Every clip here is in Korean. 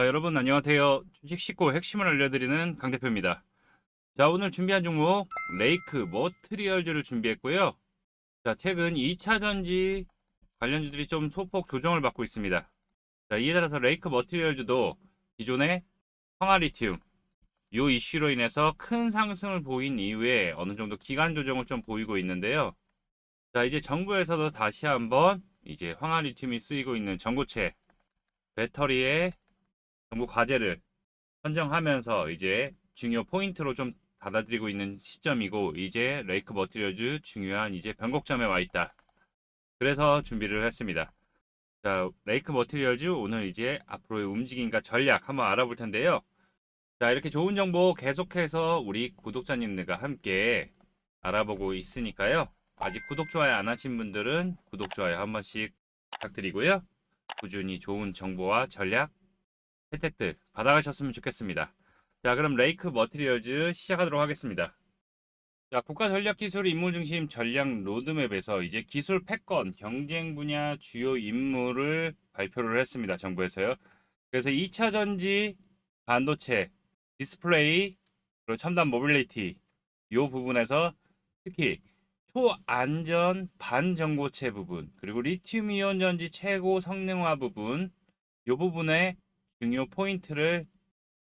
자, 여러분 안녕하세요. 주식 쉽고 핵심을 알려드리는 강 대표입니다. 자, 오늘 준비한 종목 레이크 머트리얼즈를 준비했고요. 자, 최근 2차 전지 관련주들이 좀 소폭 조정을 받고 있습니다. 자, 이에 따라서 레이크 머트리얼즈도 기존의 황화리튬 이 이슈로 인해서 큰 상승을 보인 이후에 어느 정도 기간 조정을 좀 보이고 있는데요. 자, 이제 정부에서도 다시 한번 이제 황화리튬이 쓰이고 있는 전고체 배터리의 정부 과제를 선정하면서 이제 중요 포인트로 좀 받아들이고 있는 시점이고 이제 레이크 머티리얼즈 중요한 이제 변곡점에 와 있다. 그래서 준비를 했습니다. 자, 레이크 머티리얼즈 오늘 이제 앞으로의 움직임과 전략 한번 알아볼 텐데요. 자, 이렇게 좋은 정보 계속해서 우리 구독자님들과 함께 알아보고 있으니까요. 아직 구독, 좋아요 안 하신 분들은 구독, 좋아요 한 번씩 부탁드리고요. 꾸준히 좋은 정보와 전략, 혜택들 받아가셨으면 좋겠습니다. 자, 그럼 레이크 머티리얼즈 시작하도록 하겠습니다. 자, 국가 전략 기술 임무 중심 전략 로드맵에서 이제 기술 패권, 경쟁 분야 주요 임무를 발표를 했습니다. 정부에서요. 그래서 2차 전지, 반도체, 디스플레이, 그리고 첨단 모빌리티 이 부분에서 특히 초안전 반전고체 부분, 그리고 리튬 이온 전지 최고 성능화 부분 이 부분에 중요 포인트를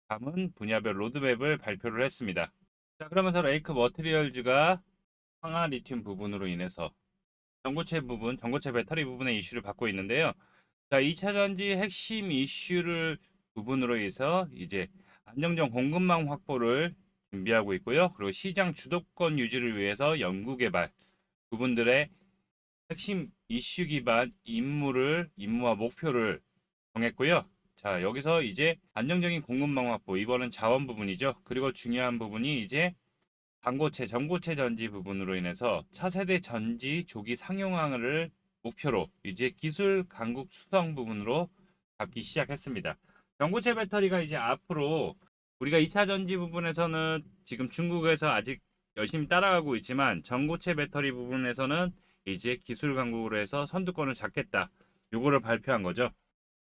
담은 분야별 로드맵을 발표를 했습니다. 자, 그러면서 레이크 머티리얼즈가 황화 리튬 부분으로 인해서 전고체 부분, 전고체 배터리 부분의 이슈를 받고 있는데요. 자, 2차 전지 핵심 이슈를 부분으로 해서 이제 안정적 공급망 확보를 준비하고 있고요. 그리고 시장 주도권 유지를 위해서 연구 개발 부분들의 핵심 이슈 기반 임무를 임무와 목표를 정했고요. 자, 여기서 이제 안정적인 공급망 확보, 이번은 자원 부분이죠. 그리고 중요한 부분이 이제 반고체, 전고체 전지 부분으로 인해서 차세대 전지 조기 상용화를 목표로 이제 기술 강국 수성 부분으로 잡기 시작했습니다. 전고체 배터리가 이제 앞으로 우리가 2차 전지 부분에서는 지금 중국에서 아직 열심히 따라가고 있지만 전고체 배터리 부분에서는 이제 기술 강국으로 해서 선두권을 잡겠다. 요거를 발표한 거죠.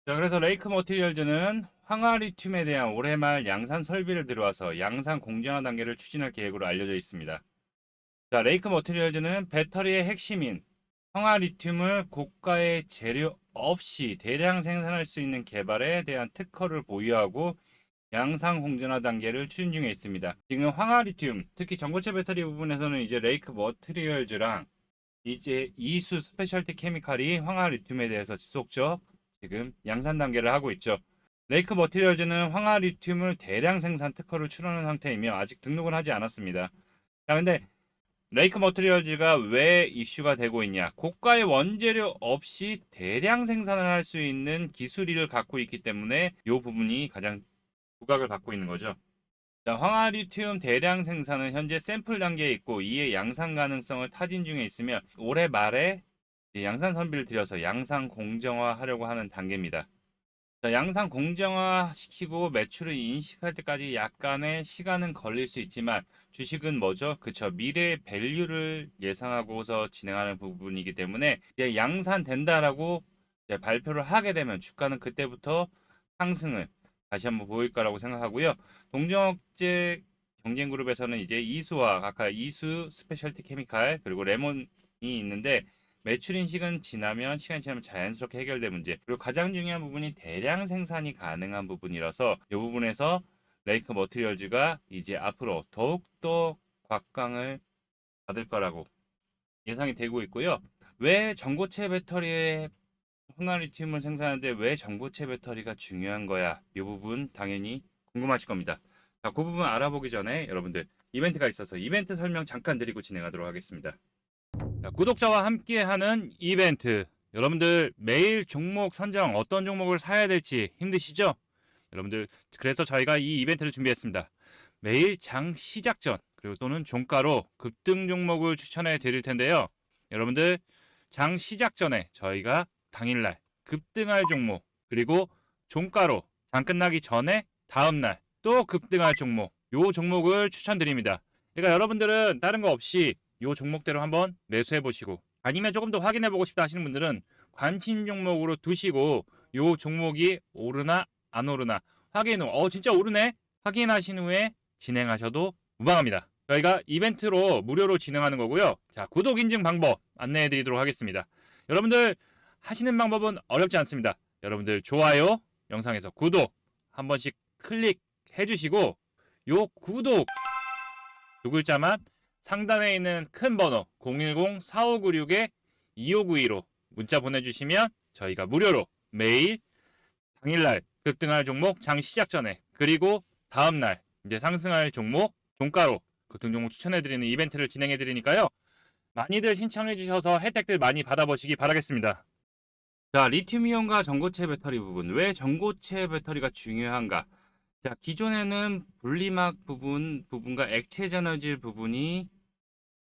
자, 그래서 레이크 머티리얼즈는 황화 리튬에 대한 올해 말 양산 설비를 들어와서 양산 공정화 단계를 추진할 계획으로 알려져 있습니다. 자, 레이크 머티리얼즈는 배터리의 핵심인 황화 리튬을 고가의 재료 없이 대량 생산할 수 있는 개발에 대한 특허를 보유하고 양상 공정화 단계를 추진 중에 있습니다. 지금 황화 리튬, 특히 전고체 배터리 부분에서는 이제 레이크 머티리얼즈랑 이제 이수 스페셜티 케미칼이 황화 리튬에 대해서 지속적 지금 양산 단계를 하고 있죠. 레이크 머티리얼즈는 황화 리튬을 대량 생산 특허를 출원한 상태이며 아직 등록은 하지 않았습니다. 자, 근데 레이크 머티리얼즈가 왜 이슈가 되고 있냐? 고가의 원재료 없이 대량 생산을 할 수 있는 기술을 갖고 있기 때문에 이 부분이 가장 부각을 받고 있는 거죠. 자, 황화 리튬 대량 생산은 현재 샘플 단계에 있고 이에 양산 가능성을 타진 중에 있으며 올해 말에 양산 선비를 들여서 양산 공정화 하려고 하는 단계입니다. 자, 양산 공정화 시키고 매출을 인식할 때까지 약간의 시간은 걸릴 수 있지만 주식은 뭐죠? 그쵸. 미래의 밸류를 예상하고서 진행하는 부분이기 때문에 이제 양산된다라고 이제 발표를 하게 되면 주가는 그때부터 상승을 다시 한번 보일 거라고 생각하고요. 동종업체 경쟁그룹에서는 이제 이수와 각각 이수 스페셜티 케미칼 그리고 레몬이 있는데 매출 인식은 지나면 시간이 지나면 자연스럽게 해결될 문제 그리고 가장 중요한 부분이 대량 생산이 가능한 부분이라서 이 부분에서 레이크 머티리얼즈가 이제 앞으로 더욱더 곽강을 받을 거라고 예상이 되고 있고요. 왜 전고체 배터리에 황화리튬을 생산하는데 왜 전고체 배터리가 중요한 거야? 이 부분 당연히 궁금하실 겁니다. 자, 그 부분 알아보기 전에 여러분들 이벤트가 있어서 이벤트 설명 잠깐 드리고 진행하도록 하겠습니다. 자, 구독자와 함께하는 이벤트. 여러분들 매일 종목 선정 어떤 종목을 사야 될지 힘드시죠? 여러분들 그래서 저희가 이 이벤트를 준비했습니다. 매일 장 시작 전 그리고 또는 종가로 급등 종목을 추천해 드릴 텐데요. 여러분들 장 시작 전에 저희가 당일날 급등할 종목 그리고 종가로 장 끝나기 전에 다음날 또 급등할 종목 요 종목을 추천드립니다. 그러니까 여러분들은 다른 거 없이 요 종목대로 한번 매수해 보시고 아니면 조금 더 확인해 보고 싶다 하시는 분들은 관심 종목으로 두시고 요 종목이 오르나 안 오르나 확인 후, 어 진짜 오르네. 확인하신 후에 진행하셔도 무방합니다. 저희가 이벤트로 무료로 진행하는 거고요. 자, 구독 인증 방법 안내해 드리도록 하겠습니다. 여러분들 하시는 방법은 어렵지 않습니다. 여러분들 좋아요, 영상에서 구독 한 번씩 클릭해 주시고 요 구독 두 글자만 상단에 있는 큰 번호 010-4596-2592로 문자 보내주시면 저희가 무료로 매일 당일날 급등할 종목 장 시작 전에 그리고 다음날 이제 상승할 종목 종가로 급등 종목 추천해드리는 이벤트를 진행해드리니까요. 많이들 신청해주셔서 혜택들 많이 받아보시기 바라겠습니다. 자, 리튬이온과 전고체 배터리 부분. 왜 전고체 배터리가 중요한가? 자, 기존에는 분리막 부분, 부분과 액체 전해질 부분이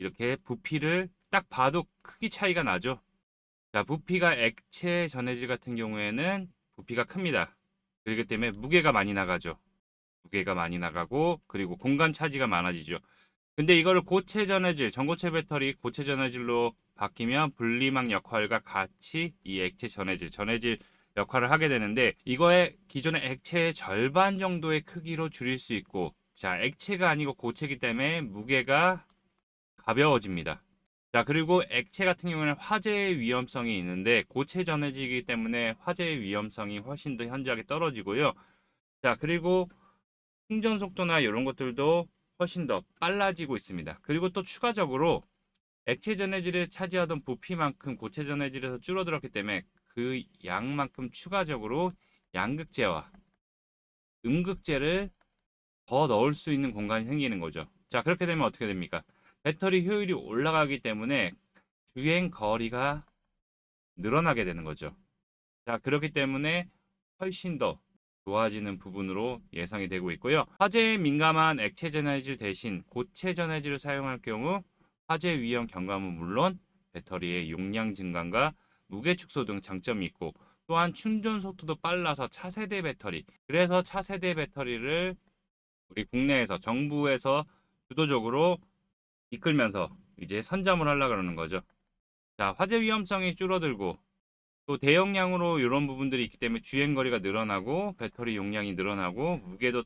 이렇게 부피를 딱 봐도 크기 차이가 나죠. 자, 부피가 액체 전해질 같은 경우에는 부피가 큽니다. 그렇기 때문에 무게가 많이 나가죠. 무게가 많이 나가고 그리고 공간 차지가 많아지죠. 근데 이거를 고체 전해질, 전고체 배터리 고체 전해질로 바뀌면 분리막 역할과 같이 이 액체 전해질, 전해질 역할을 하게 되는데 이거의 기존의 액체의 절반 정도의 크기로 줄일 수 있고 자, 액체가 아니고 고체이기 때문에 무게가 가벼워집니다. 자, 그리고 액체 같은 경우는 화재의 위험성이 있는데 고체 전해지기 때문에 화재의 위험성이 훨씬 더 현저하게 떨어지고요. 자, 그리고 충전 속도나 이런 것들도 훨씬 더 빨라지고 있습니다. 그리고 또 추가적으로 액체 전해질에 차지하던 부피만큼 고체 전해질에서 줄어들었기 때문에 그 양만큼 추가적으로 양극재와 음극재를 더 넣을 수 있는 공간이 생기는 거죠. 자, 그렇게 되면 어떻게 됩니까? 배터리 효율이 올라가기 때문에 주행 거리가 늘어나게 되는 거죠. 자, 그렇기 때문에 훨씬 더 좋아지는 부분으로 예상이 되고 있고요. 화재에 민감한 액체 전해질 대신 고체 전해질을 사용할 경우 화재 위험 경감은 물론 배터리의 용량 증감과 무게 축소 등 장점이 있고 또한 충전 속도도 빨라서 차세대 배터리 그래서 차세대 배터리를 우리 국내에서 정부에서 주도적으로 이끌면서 이제 선점을 하려 그러는 거죠. 자, 화재 위험성이 줄어들고 또 대용량으로 이런 부분들이 있기 때문에 주행 거리가 늘어나고 배터리 용량이 늘어나고 무게도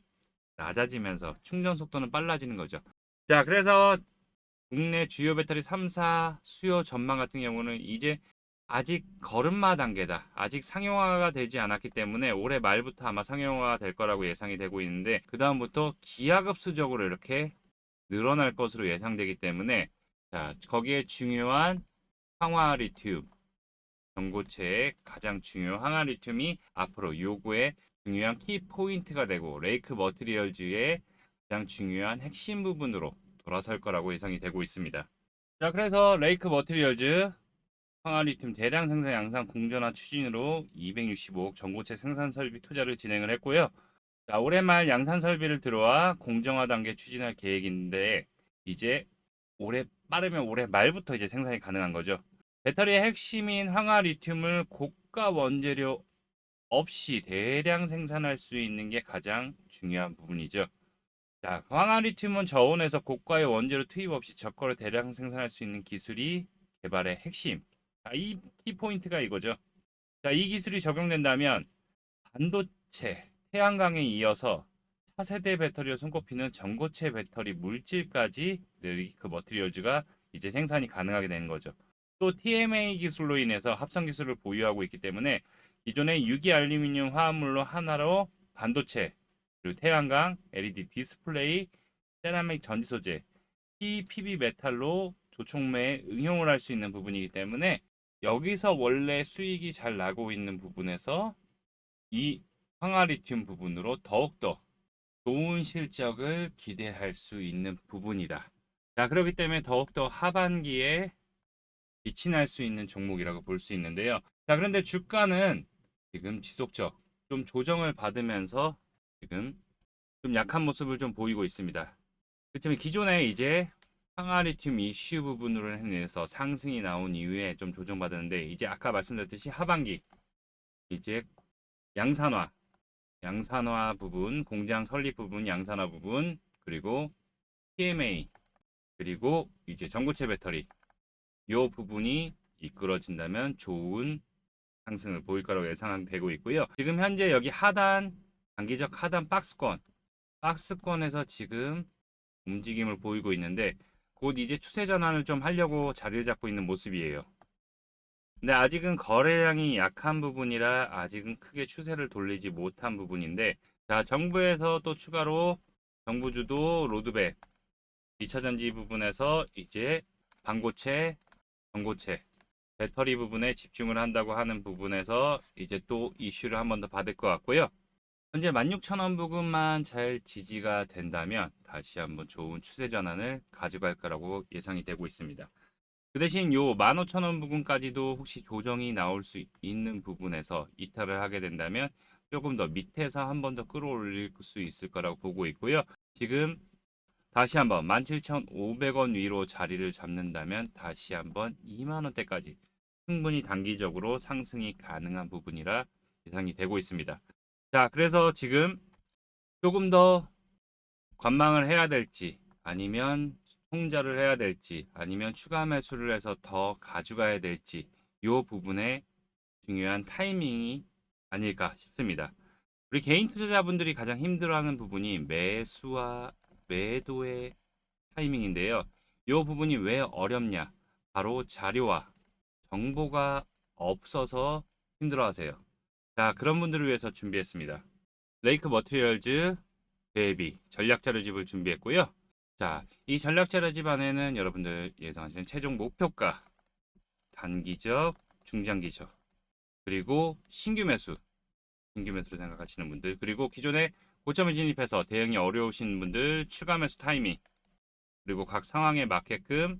낮아지면서 충전 속도는 빨라지는 거죠. 자, 그래서 국내 주요 배터리 3사 수요 전망 같은 경우는 이제 아직 걸음마 단계다. 아직 상용화가 되지 않았기 때문에 올해 말부터 아마 상용화가 될 거라고 예상이 되고 있는데 그 다음부터 기하급수적으로 이렇게 늘어날 것으로 예상되기 때문에 자, 거기에 중요한 황화 리튬 전고체의 가장 중요한 항화 리튬이 앞으로 요구의 중요한 키 포인트가 되고 레이크 머티리얼즈의 가장 중요한 핵심 부분으로 돌아설 거라고 예상이 되고 있습니다. 자, 그래서 레이크 머티리얼즈 황화 리튬 대량 생산 양산 공전화 추진으로 265억 전고체 생산 설비 투자를 진행을 했고요. 자, 올해 말 양산 설비를 들어와 공정화 단계 추진할 계획인데 이제 올해 빠르면 올해 말부터 이제 생산이 가능한 거죠. 배터리의 핵심인 황화 리튬을 고가 원재료 없이 대량 생산할 수 있는 게 가장 중요한 부분이죠. 자, 황화 리튬은 저온에서 고가의 원재료 투입 없이 저가로 대량 생산할 수 있는 기술이 개발의 핵심. 자, 이 키포인트가 이거죠. 자, 이 기술이 적용된다면 반도체, 태양광에 이어서 차세대 배터리로 손꼽히는 전고체 배터리 물질까지 레이크 머티리얼즈가 이제 생산이 가능하게 되는 거죠. 또 TMA 기술로 인해서 합성 기술을 보유하고 있기 때문에 기존의 유기 알루미늄 화합물로 하나로 반도체, 그리고 태양광, LED 디스플레이, 세라믹 전지 소재, PPB 메탈로 조촉매에 응용을 할 수 있는 부분이기 때문에 여기서 원래 수익이 잘 나고 있는 부분에서 이 황화리튬 부분으로 더욱더 좋은 실적을 기대할 수 있는 부분이다. 자, 그렇기 때문에 더욱더 하반기에 빛이 날 수 있는 종목이라고 볼 수 있는데요. 자, 그런데 주가는 지금 지속적 좀 조정을 받으면서 지금 좀 약한 모습을 좀 보이고 있습니다. 그렇지만 기존에 이제 항아리튬 이슈 부분으로 인해서 상승이 나온 이후에 좀 조정받았는데 이제 아까 말씀드렸듯이 하반기 이제 양산화 양산화 부분, 공장 설립 부분, 양산화 부분, 그리고 PMA, 그리고 이제 전고체 배터리 요 부분이 이끌어진다면 좋은 상승을 보일 거라고 예상되고 있고요. 지금 현재 여기 하단 단기적 하단 박스권, 박스권에서 지금 움직임을 보이고 있는데 곧 이제 추세 전환을 좀 하려고 자리를 잡고 있는 모습이에요. 근데 아직은 거래량이 약한 부분이라 아직은 크게 추세를 돌리지 못한 부분인데 자 정부에서 또 추가로 정부주도 로드맵 2차 전지 부분에서 이제 반고체, 전고체, 배터리 부분에 집중을 한다고 하는 부분에서 이제 또 이슈를 한 번 더 받을 것 같고요. 현재 16,000원 부근만 잘 지지가 된다면 다시 한번 좋은 추세 전환을 가져갈 거라고 예상이 되고 있습니다. 그 대신 요 15,000원 부근까지도 혹시 조정이 나올 수 있는 부분에서 이탈을 하게 된다면 조금 더 밑에서 한 번 더 끌어올릴 수 있을 거라고 보고 있고요. 지금 다시 한번 17,500원 위로 자리를 잡는다면 다시 한번 2만 원대까지 충분히 단기적으로 상승이 가능한 부분이라 예상이 되고 있습니다. 자, 그래서 지금 조금 더 관망을 해야 될지 아니면 통절을 해야 될지 아니면 추가 매수를 해서 더 가져가야 될지 이 부분에 중요한 타이밍이 아닐까 싶습니다. 우리 개인 투자자분들이 가장 힘들어하는 부분이 매수와 매도의 타이밍인데요. 이 부분이 왜 어렵냐? 바로 자료와 정보가 없어서 힘들어하세요. 자, 그런 분들을 위해서 준비했습니다. 레이크 머티리얼즈 대비 전략 자료집을 준비했고요. 자, 이 전략 자료 집 안에는 여러분들 예상하시는 최종 목표가, 단기적, 중장기적, 그리고 신규 매수, 신규 매수로 생각하시는 분들, 그리고 기존에 고점을 진입해서 대응이 어려우신 분들 추가 매수 타이밍, 그리고 각 상황에 맞게끔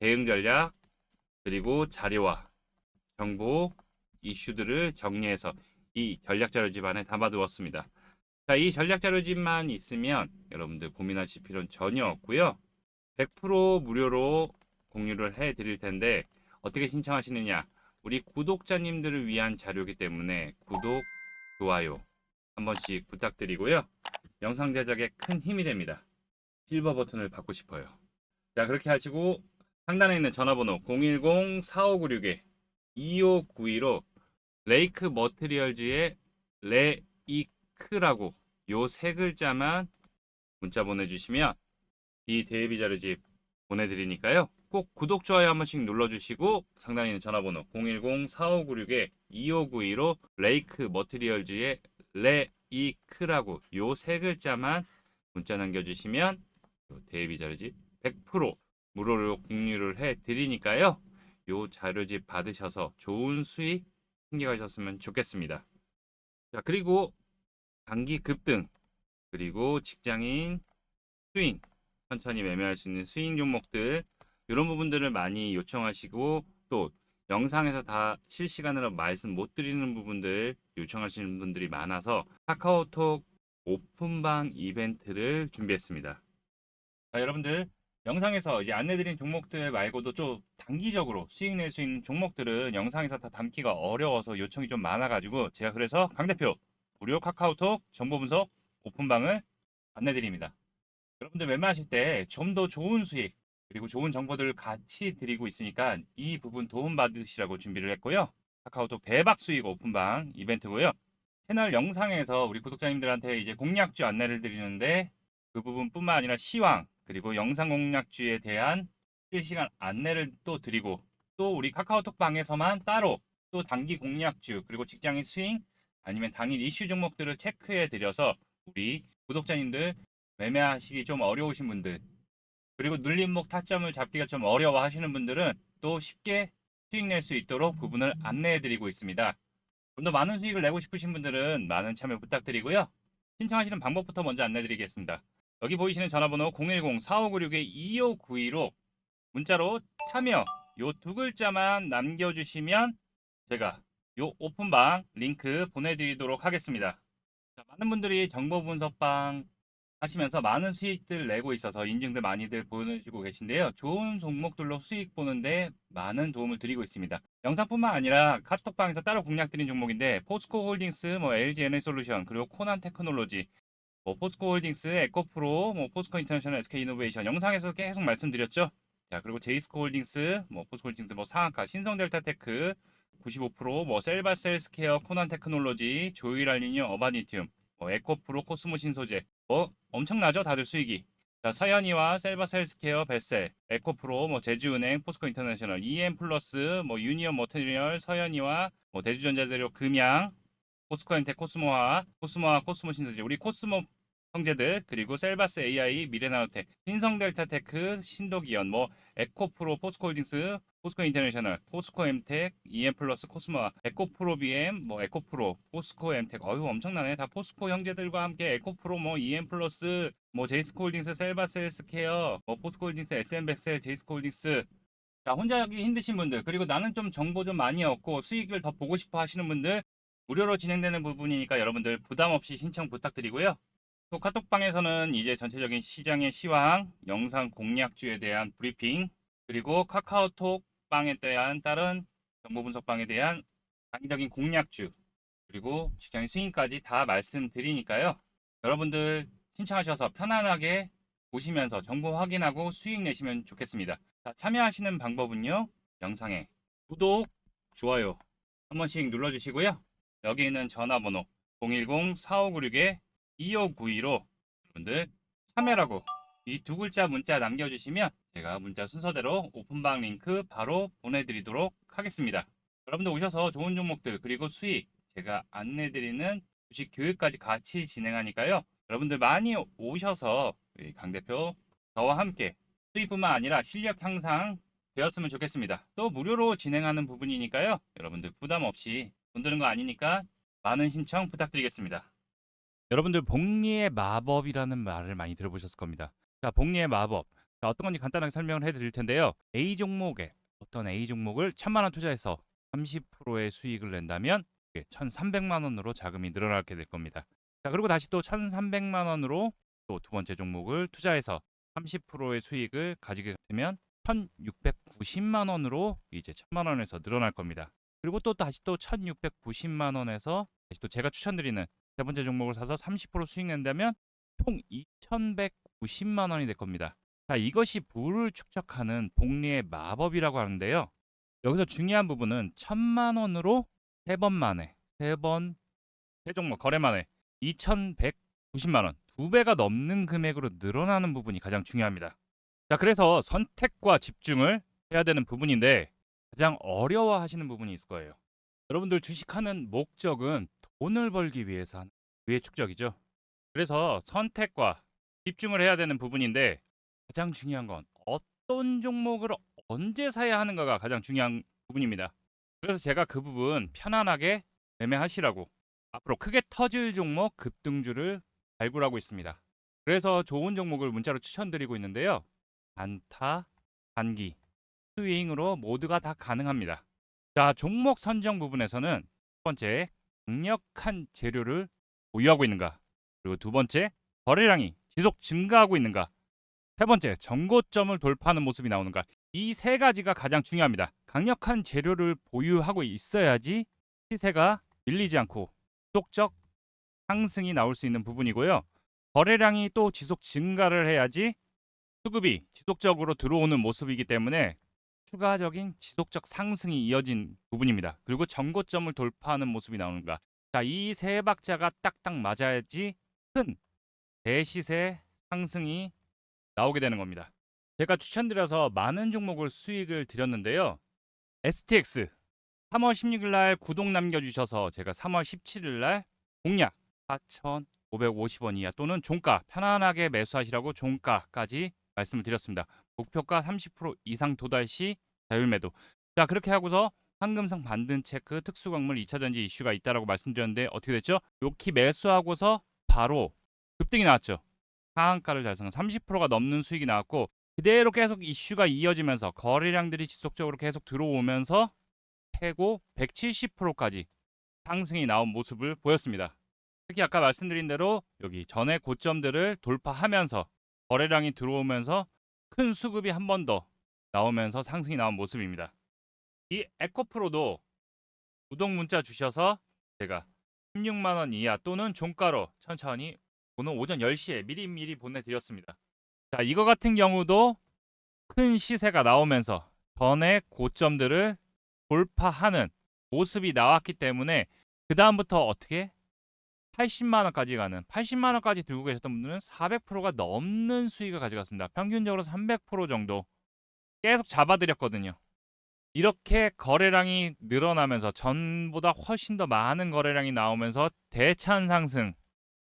대응 전략, 그리고 자료와 정보, 이슈들을 정리해서 이 전략 자료 집 안에 담아두었습니다. 자, 이 전략 자료집만 있으면 여러분들 고민하실 필요는 전혀 없고요. 100% 무료로 공유를 해 드릴 텐데 어떻게 신청하시느냐? 우리 구독자님들을 위한 자료이기 때문에 구독, 좋아요 한 번씩 부탁드리고요. 영상 제작에 큰 힘이 됩니다. 실버 버튼을 받고 싶어요. 자, 그렇게 하시고 상단에 있는 전화번호 010-4596-2592로 레이크 머티리얼즈의 레이크 라고 요 세 글자만 문자 보내주시면 이 대비 자료집 보내드리니까요. 꼭 구독, 좋아요 한 번씩 눌러주시고 상단에 있는 전화번호 010-4596-2592로 레이크 머티리얼즈의 레이크라고 요 세 글자만 문자 남겨주시면 요 대비 자료집 100% 무료로 공유를 해 드리니까요. 요 자료집 받으셔서 좋은 수익 챙겨가셨으면 좋겠습니다. 자, 그리고 단기 급등, 그리고 직장인 스윙, 천천히 매매할 수 있는 스윙 종목들, 이런 부분들을 많이 요청하시고, 또 영상에서 다 실시간으로 말씀 못 드리는 부분들 요청하시는 분들이 많아서 카카오톡 오픈방 이벤트를 준비했습니다. 자, 여러분들 영상에서 이제 안내드린 종목들 말고도 좀 단기적으로 수익 낼 수 있는 종목들은 영상에서 다 담기가 어려워서 요청이 좀 많아가지고 제가 그래서 강 대표 무료 카카오톡 정보 분석 오픈방을 안내드립니다. 여러분들 매매하실 때 좀 더 좋은 수익 그리고 좋은 정보들을 같이 드리고 있으니까 이 부분 도움 받으시라고 준비를 했고요. 카카오톡 대박 수익 오픈방 이벤트고요. 채널 영상에서 우리 구독자님들한테 이제 공략주 안내를 드리는데 그 부분뿐만 아니라 시황 그리고 영상 공략주에 대한 실시간 안내를 또 드리고 또 우리 카카오톡 방에서만 따로 또 단기 공략주 그리고 직장인 스윙 아니면 당일 이슈 종목들을 체크해 드려서 우리 구독자님들 매매하시기 좀 어려우신 분들 그리고 눌림목 타점을 잡기가 좀 어려워 하시는 분들은 또 쉽게 수익 낼 수 있도록 부분을 안내해 드리고 있습니다. 좀 더 많은 수익을 내고 싶으신 분들은 많은 참여 부탁드리고요. 신청하시는 방법부터 먼저 안내 드리겠습니다. 여기 보이시는 전화번호 010-4596-2592로 문자로 참여 요 두 글자만 남겨주시면 제가 요 오픈방 링크 보내드리도록 하겠습니다. 자, 많은 분들이 정보 분석방 하시면서 많은 수익들 내고 있어서 인증들 많이들 보내주고 계신데요. 좋은 종목들로 수익 보는데 많은 도움을 드리고 있습니다. 영상뿐만 아니라 카스톡방에서 따로 공략드린 종목인데 포스코 홀딩스, 뭐 LG 에너 솔루션, 그리고 코난 테크놀로지, 뭐 포스코 홀딩스, 에코프로, 뭐 포스코 인터내셔널, SK 이노베이션 영상에서 계속 말씀드렸죠. 자 그리고 제이스코 홀딩스, 뭐 포스코 홀딩스, 뭐 상한가, 신성델타테크 95%, 뭐 셀바셀스케어, 코난 테크놀로지, 조일 알리니um, 어바니튬 뭐 에코프로, 코스모 신소재 뭐 엄청나죠 다들 수익이. 자, 서현이와 셀바스 헬스케어, 베셀, 에코프로, 뭐 제주은행, 포스코 인터내셔널, EM 플러스, 뭐 유니언 머테리얼, 서현이와 뭐 대주전자재료, 금양, 포스코 엔텍, 코스모화, 코스모화, 코스모 신소재, 우리 코스모 형제들 그리고 셀바스 AI, 미래나노텍, 신성델타테크, 신도기연, 뭐 에코프로, 포스코홀딩스, 포스코 인터내셔널, 포스코 엠텍, EM 플러스, 코스모화, 에코프로 BM, 뭐 에코프로, 포스코 엠텍, 어휴 엄청나네. 다 포스코 형제들과 함께 에코프로, 뭐 EM 플러스, 뭐 제이스코홀딩스, 셀바스 헬스케어, 뭐 포스코홀딩스, SM백셀, 제이스코홀딩스. 자 혼자 하기 힘드신 분들 그리고 나는 좀 정보 좀 많이 얻고 수익을 더 보고 싶어 하시는 분들 무료로 진행되는 부분이니까 여러분들 부담 없이 신청 부탁드리고요. 또 카톡방에서는 이제 전체적인 시장의 시황, 영상 공략주에 대한 브리핑, 그리고 카카오톡 방에 대한 다른 정보 분석방에 대한 장기적인 공략주, 그리고 시장의 스윙까지 다 말씀드리니까요. 여러분들 신청하셔서 편안하게 보시면서 정보 확인하고 수익 내시면 좋겠습니다. 자, 참여하시는 방법은요. 영상에 구독, 좋아요 한 번씩 눌러주시고요. 여기 있는 전화번호 010-4596-2592로 여러분들 참여라고 이 두 글자 문자 남겨주시면 제가 문자 순서대로 오픈방 링크 바로 보내드리도록 하겠습니다. 여러분들 오셔서 좋은 종목들 그리고 수익 제가 안내드리는 주식 교육까지 같이 진행하니까요. 여러분들 많이 오셔서 강 대표 저와 함께 수익뿐만 아니라 실력 향상 되었으면 좋겠습니다. 또 무료로 진행하는 부분이니까요. 여러분들 부담 없이 돈 드는 거 아니니까 많은 신청 부탁드리겠습니다. 여러분들 복리의 마법이라는 말을 많이 들어보셨을 겁니다. 자, 복리의 마법. 자, 어떤 건지 간단하게 설명을 해드릴 텐데요. A 종목에 어떤 A 종목을 천만 원 투자해서 30%의 수익을 낸다면 1,300만 원으로 자금이 늘어나게 될 겁니다. 자, 그리고 다시 또 1,300만 원으로 또 두 번째 종목을 투자해서 30%의 수익을 가지게 되면 1,690만 원으로 이제 1,000만 원에서 늘어날 겁니다. 그리고 또 다시 또 1,690만 원에서 다시 또 제가 추천드리는 세 번째 종목을 사서 30% 수익 낸다면 총 2,190만 원이 될 겁니다. 자, 이것이 부를 축적하는 복리의 마법이라고 하는데요. 여기서 중요한 부분은 1,000만 원으로 세 번 만에 세 번 세 종목 거래 만에 2,190만 원, 두 배가 넘는 금액으로 늘어나는 부분이 가장 중요합니다. 자, 그래서 선택과 집중을 해야 되는 부분인데 가장 어려워하시는 부분이 있을 거예요. 여러분들 주식하는 목적은 돈을 벌기 위해서 하는 위의 축적이죠. 그래서 선택과 집중을 해야 되는 부분인데 가장 중요한 건 어떤 종목을 언제 사야 하는가가 가장 중요한 부분입니다. 그래서 제가 그 부분 편안하게 매매하시라고 앞으로 크게 터질 종목 급등주를 발굴하고 있습니다. 그래서 좋은 종목을 문자로 추천드리고 있는데요. 단타, 단기, 스윙으로 모두가 다 가능합니다. 자, 종목 선정 부분에서는 첫 번째, 강력한 재료를 보유하고 있는가? 그리고 두 번째, 거래량이 지속 증가하고 있는가? 세 번째, 정고점을 돌파하는 모습이 나오는가? 이 세 가지가 가장 중요합니다. 강력한 재료를 보유하고 있어야지 시세가 밀리지 않고 지속적 상승이 나올 수 있는 부분이고요. 거래량이 또 지속 증가를 해야지 수급이 지속적으로 들어오는 모습이기 때문에 추가적인 지속적 상승이 이어진 부분입니다. 그리고 정고점을 돌파하는 모습이 나오는가. 자, 이 세 박자가 딱딱 맞아야지 큰 대시세 상승이 나오게 되는 겁니다. 제가 추천드려서 많은 종목을 수익을 드렸는데요. STX 3월 16일 날 구독 남겨주셔서 제가 3월 17일 날 공략 4,550원 이하 또는 종가 편안하게 매수하시라고 종가까지 말씀을 드렸습니다. 목표가 30% 이상 도달 시 자율 매도. 자 그렇게 하고서 황금성 반등 체크 특수광물 2차전지 이슈가 있다라고 말씀드렸는데 어떻게 됐죠? 요키 매수하고서 바로 급등이 나왔죠. 상한가를 달성한 30%가 넘는 수익이 나왔고 그대로 계속 이슈가 이어지면서 거래량들이 지속적으로 계속 들어오면서 최고 170%까지 상승이 나온 모습을 보였습니다. 특히 아까 말씀드린 대로 여기 전에 고점들을 돌파하면서 거래량이 들어오면서 큰 수급이 한 번 더 나오면서 상승이 나온 모습입니다. 이 에코프로도 구독 문자 주셔서 제가 16만 원 이하 또는 종가로 천천히 오늘 오전 10시에 미리미리 보내드렸습니다. 자, 이거 같은 경우도 큰 시세가 나오면서 전에 고점들을 돌파하는 모습이 나왔기 때문에 그 다음부터 어떻게 80만 원까지 가는 80만 원까지 들고 계셨던 분들은 400%가 넘는 수익을 가져갔습니다. 평균적으로 300% 정도 계속 잡아드렸거든요. 이렇게 거래량이 늘어나면서 전보다 훨씬 더 많은 거래량이 나오면서 대찬 상승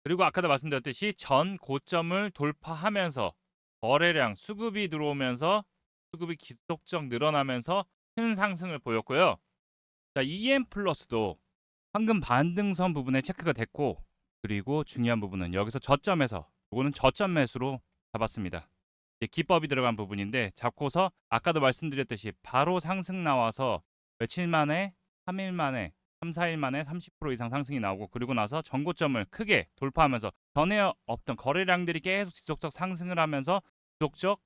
그리고 아까도 말씀드렸듯이 전 고점을 돌파하면서 거래량 수급이 들어오면서 수급이 기속적 늘어나면서 큰 상승을 보였고요. 자, EM 플러스도 황금 반등선 부분에 체크가 됐고 그리고 중요한 부분은 여기서 저점에서 이거는 저점 매수로 잡았습니다. 기법이 들어간 부분인데 잡고서 아까도 말씀드렸듯이 바로 상승 나와서 며칠 만에 3일 만에 3, 4일 만에 30% 이상 상승이 나오고 그리고 나서 전고점을 크게 돌파하면서 전에 없던 거래량들이 계속 지속적 상승을 하면서 지속적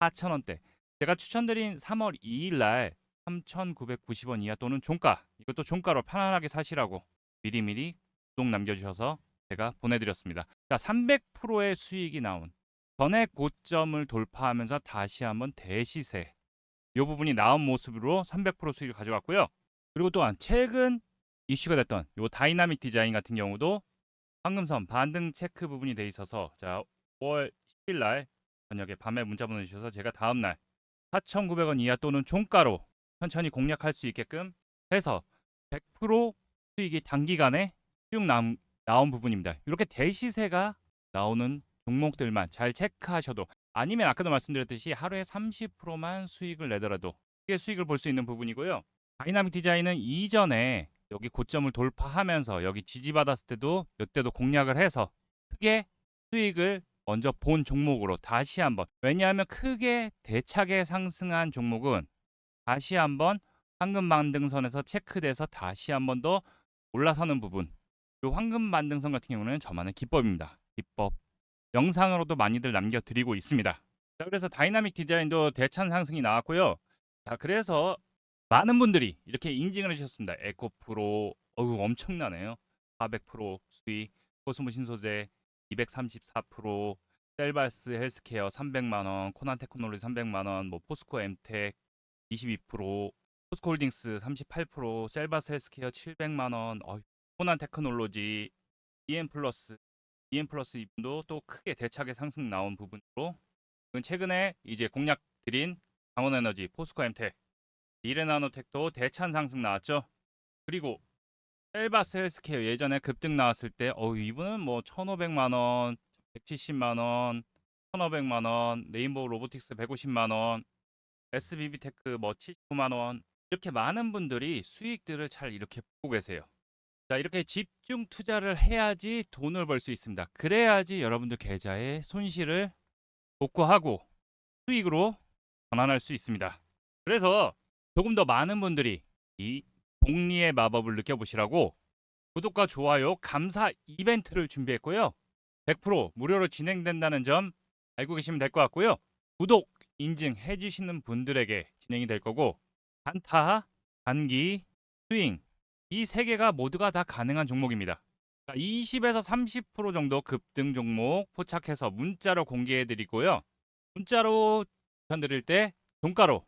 4,000원대 제가 추천드린 3월 2일 날 3,990원 이하 또는 종가 이것도 종가로 편안하게 사시라고 미리미리 구독 남겨주셔서 제가 보내드렸습니다. 자, 300%의 수익이 나온 전액 고점을 돌파하면서 다시 한번 대시세 이 부분이 나온 모습으로 300% 수익을 가져갔고요. 그리고 또한 최근 이슈가 됐던 이 다이나믹 디자인 같은 경우도 황금선 반등 체크 부분이 돼 있어서 자 5월 10일 날 저녁에 밤에 문자 보내주셔서 제가 다음 날 4,900원 이하 또는 종가로 천천히 공략할 수 있게끔 해서 100% 수익이 단기간에 쭉 남, 나온 부분입니다. 이렇게 대시세가 나오는 종목들만 잘 체크하셔도 아니면 아까도 말씀드렸듯이 하루에 30%만 수익을 내더라도 크게 수익을 볼 수 있는 부분이고요. 다이나믹 디자인은 이전에 여기 고점을 돌파하면서 여기 지지받았을 때도 이때도 공략을 해서 크게 수익을 먼저 본 종목으로 다시 한번 왜냐하면 크게 대차게 상승한 종목은 다시 한번 황금 반등선에서 체크돼서 다시 한번 더 올라서는 부분. 이 황금 반등선 같은 경우는 저만의 기법입니다. 기법. 영상으로도 많이들 남겨드리고 있습니다. 자 그래서 다이나믹 디자인도 대찬 상승이 나왔고요. 자 그래서 많은 분들이 이렇게 인증을 해주셨습니다. 에코프로. 어우 엄청나네요. 400% 수익 코스모 신소재 234% 셀바스 헬스케어 300만 원, 코난 테크놀로지 300만 원, 뭐 포스코 엠텍 22%, 포스코 홀딩스 38%, 셀바스 헬스케어 700만 원, 어, 코난 테크놀로지, EM 플러스, EM 플러스 이분도 또 크게 대차게 상승 나온 부분으로 최근에 이제 공략 드린 강원에너지, 포스코 엠텍, 이레나노텍도 대찬 상승 나왔죠. 그리고 셀바스 헬스케어 예전에 급등 나왔을 때 어 이분은 뭐 1,500만 원, 170만 원, 1,500만 원, 레인보우 로보틱스 150만 원, SBB 테크 뭐 79만 원 이렇게 많은 분들이 수익들을 잘 이렇게 보고 계세요. 자, 이렇게 집중 투자를 해야지 돈을 벌 수 있습니다. 그래야지 여러분들 계좌의 손실을 복구하고 수익으로 전환할 수 있습니다. 그래서 조금 더 많은 분들이 이 복리의 마법을 느껴보시라고 구독과 좋아요 감사 이벤트를 준비했고요. 100% 무료로 진행된다는 점 알고 계시면 될 것 같고요. 구독 인증해 주시는 분들에게 진행이 될 거고 단타, 단기, 스윙 이 세 개가 모두가 다 가능한 종목입니다. 20에서 30% 정도 급등 종목 포착해서 문자로 공개해 드리고요. 문자로 추천드릴 때 종가로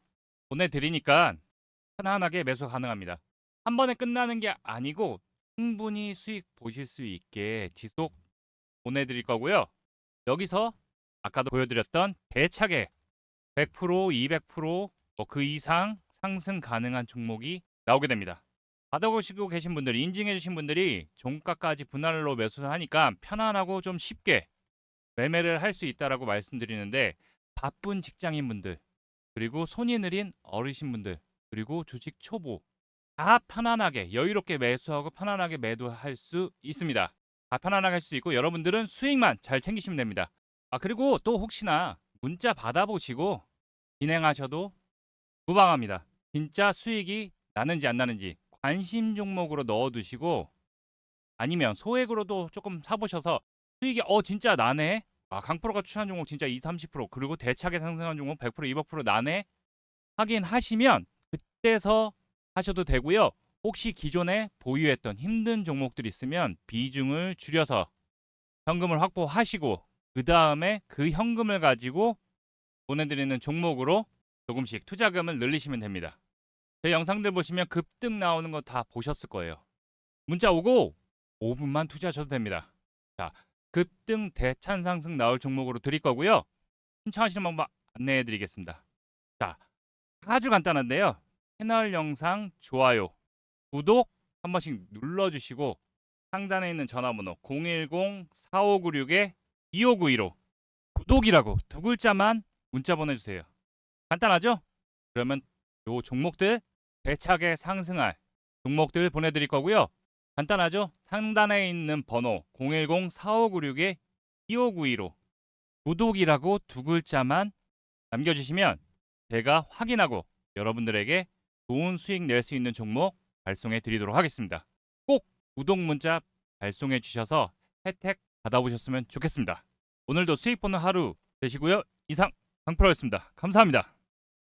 보내드리니까 편안하게 매수 가능합니다. 한 번에 끝나는 게 아니고 충분히 수익 보실 수 있게 지속 보내드릴 거고요. 여기서 아까도 보여드렸던 대차게 100%, 200%뭐 그 이상 상승 가능한 종목이 나오게 됩니다. 받아보시고 계신 분들, 인증해주신 분들이 종가까지 분할로 매수를 하니까 편안하고 좀 쉽게 매매를 할 수 있다라고 말씀드리는데 바쁜 직장인 분들 그리고 손이 느린 어르신 분들 그리고 주식 초보 다 편안하게 여유롭게 매수하고 편안하게 매도할 수 있습니다. 다 편안하게 할 수 있고 여러분들은 수익만 잘 챙기시면 됩니다. 아 그리고 또 혹시나 문자 받아보시고 진행하셔도 무방합니다. 진짜 수익이 나는지 안 나는지 관심 종목으로 넣어두시고 아니면 소액으로도 조금 사보셔서 수익이 어 진짜 나네. 아 강프로가 추천한 종목 진짜 2, 30% 그리고 대차게 상승한 종목 100% 200% 나네. 확인하시면 그때서 하셔도 되고요. 혹시 기존에 보유했던 힘든 종목들 있으면 비중을 줄여서 현금을 확보하시고 그 다음에 그 현금을 가지고 보내드리는 종목으로 조금씩 투자금을 늘리시면 됩니다. 제 영상들 보시면 급등 나오는 거 다 보셨을 거예요. 문자 오고 5분만 투자하셔도 됩니다. 자, 급등 대찬 상승 나올 종목으로 드릴 거고요. 신청하시는 방법 안내해 드리겠습니다. 자, 아주 간단한데요. 채널 영상 좋아요, 구독 한 번씩 눌러 주시고 상단에 있는 전화번호 010-4596-2592로 구독이라고 두 글자만 문자 보내주세요. 간단하죠? 그러면 요 종목들 대차게 상승할 종목들 보내드릴 거고요. 간단하죠? 상단에 있는 번호 010-4596-2592로 구독이라고 두 글자만 남겨주시면 제가 확인하고 여러분들에게 좋은 수익 낼 수 있는 종목 발송해 드리도록 하겠습니다. 꼭 구독 문자 발송해 주셔서 혜택 받아보셨으면 좋겠습니다. 오늘도 수익 보는 하루 되시고요. 이상 강프로였습니다. 감사합니다.